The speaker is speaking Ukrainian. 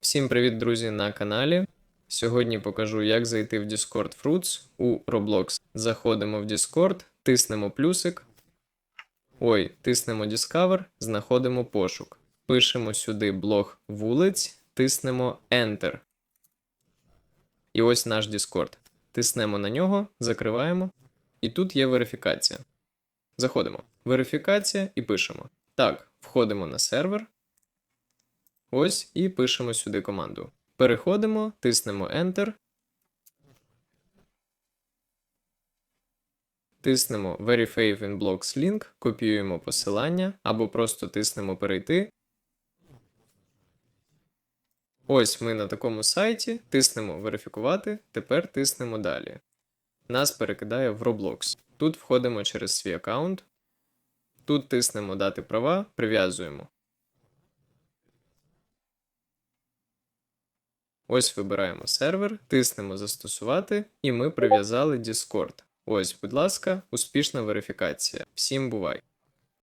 Всім привіт, друзі, на каналі. Сьогодні покажу, як зайти в Discord Fruits у Roblox. Заходимо в Discord, тиснемо плюсик. Ой, тиснемо Discover, знаходимо пошук. Пишемо сюди блог вулиць, тиснемо Enter. І ось наш Discord. Тиснемо на нього, закриваємо. І тут є верифікація. Заходимо. Верифікація і пишемо. Так, входимо на сервер. Ось і пишемо сюди команду. Переходимо, тиснемо Enter. Тиснемо Verify in Blocks Link, копіюємо посилання або просто тиснемо перейти. Ось ми на такому сайті, тиснемо верифікувати, тепер тиснемо далі. Нас перекидає в Roblox. Тут входимо через свій аккаунт. Тут тиснемо дати права, прив'язуємо. Ось вибираємо сервер, тиснемо застосувати, і ми прив'язали Discord. Ось, будь ласка, успішна верифікація. Всім бувай!